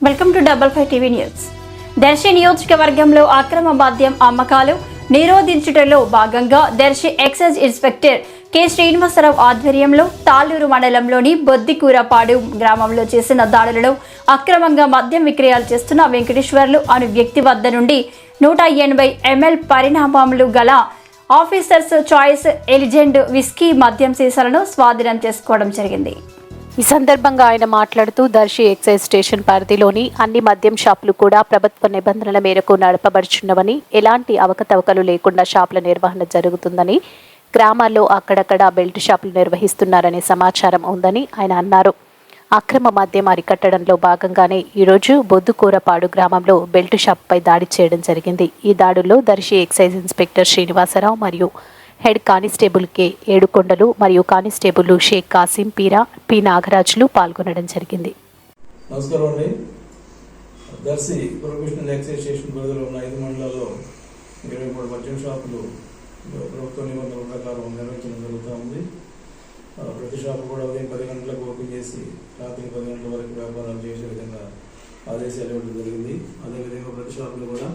Welcome to double five TV news Darsi నియోజకవర్గంలో అక్రమ బాధ్యం అమ్మకాలు నిరోధించుటలో భాగంగా Darsi excise inspector K Srinivasarao ఆధ్వర్యంలో తాళ్ళూరు మండలంలోని బొద్దికూరపాడు గ్రామంలో చేసిన దాడులలో అక్రమంగా మద్యం విక్రయాలు చేస్తున్న వెంకటేశ్వర్లు అను వ్యక్తి వద్ద నుండి నూట ఎనభై ఎంఎల్ పరిణామాలు గల ఆఫీసర్స్ చాయిస్ ఎలిజెండ్ విస్కీ మద్యం సీసాలను స్వాధీనం చేసుకోవడం జరిగింది ఈ సందర్భంగా ఆయన మాట్లాడుతూ దర్శి ఎక్సైజ్ స్టేషన్ పరిధిలోని అన్ని మద్యం షాపులు కూడా ప్రభుత్వ నిబంధనల మేరకు నడపబడుచున్నవని ఎలాంటి అవకతవకలు లేకుండా షాపుల నిర్వహణ జరుగుతుందని గ్రామాల్లో అక్కడక్కడ బెల్ట్ షాపులు నిర్వహిస్తున్నారనే సమాచారం ఉందని ఆయన అన్నారు. అక్రమ మద్యం అరికట్టడంలో భాగంగానే ఈరోజు బొద్దుకూరపాడు గ్రామంలో బెల్ట్ షాప్పై దాడి చేయడం జరిగింది. ఈ దాడుల్లో దర్శి ఎక్సైజ్ ఇన్స్పెక్టర్ శ్రీనివాసరావు మరియు హెడ్ కానిస్టేబుల్ కె ఏడుకొండలు మరియు కానిస్టేబుల్ షేక్ కాసిం పీరా పి నాగరాజులు పాల్గొనడం జరిగింది. నమస్కారం అండి. దర్శి ప్రొఫెషనల్ ఎక్సైజ్ స్టేషన్ పరిధిలో ఉన్న ఐదు మండలాల్లో ఇరవై మూడు మద్యం షాపులు ప్రభుత్వ నిబంధనల ప్రకారం నిర్వహించడం జరుగుతూ ఉంది. ప్రతి షాపు కూడా ఉదయం పది గంటలకు ఓపెన్ చేసి రాత్రి పది గంటల వరకు వ్యాపారాలు చేసే విధంగా ఆదేశాలు ఇవ్వడం జరిగింది. అదేవిధంగా ప్రతి షాపులు కూడా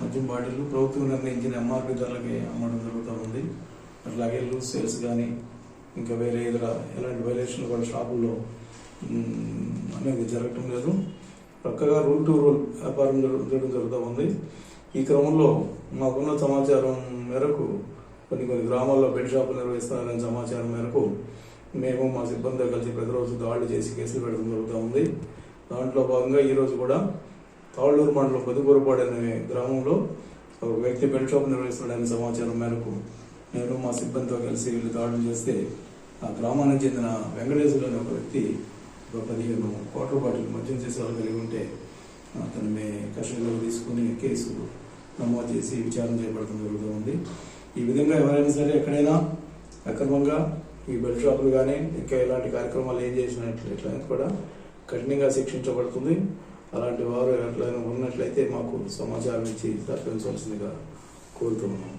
మద్యం బాటిల్ ప్రభుత్వం నిర్ణయించిన ఎంఆర్పి ధరలకి అమ్మడం జరుగుతూ ఉంది. అట్లాగే లూజ్ సేల్స్ కానీ ఇంకా వేరే ఇతర ఎలాంటి వైలేషన్లు కూడా షాపుల్లో అనేది జరగటం లేదు. చక్కగా రూల్ టు రూల్ వ్యాపారం జరుగు- జరగడం జరుగుతూ ఉంది. ఈ క్రమంలో మాకున్న సమాచారం మేరకు కొన్ని కొన్ని గ్రామాల్లో బెడ్ షాపులు నిర్వహిస్తున్నారనే సమాచారం మేరకు మేము మా సిబ్బంది కలిసి ప్రతిరోజు దాడులు చేసి కేసులు పెట్టడం జరుగుతూ ఉంది. దాంట్లో భాగంగా ఈరోజు కూడా తాళ్ళూరు మండలం పొదుపూరపాడు అనే గ్రామంలో ఒక వ్యక్తి బెల్ట్ షాప్ నిర్వహిస్తున్నాడనే సమాచారం మేరకు నేను మా సిబ్బందితో కలిసి వీళ్ళు దాడులు చేస్తే ఆ గ్రామానికి చెందిన వెంకటేశ్వరులు అనే ఒక వ్యక్తి ఒక పదిహేను కోట్ల బాటిల్ మద్యం వాళ్ళు కలిగి ఉంటే అతను మే కస్టడీలోకి తీసుకుని కేసు నమోదు చేసి విచారణ చేపడటం జరుగుతూ ఉంది. ఈ విధంగా ఎవరైనా సరే ఎక్కడైనా అక్రమంగా ఈ బెల్ట్ షాపులు కానీ ఇంకా ఇలాంటి కార్యక్రమాలు ఏం చేసినట్లు ఇట్లా కూడా కఠినంగా శిక్షించబడుతుంది. అలాంటి వారు ఎట్లయినా ఉన్నట్లయితే మాకు సమాచారం ఇచ్చి తప్పించవలసిందిగా కోరుతున్నాం.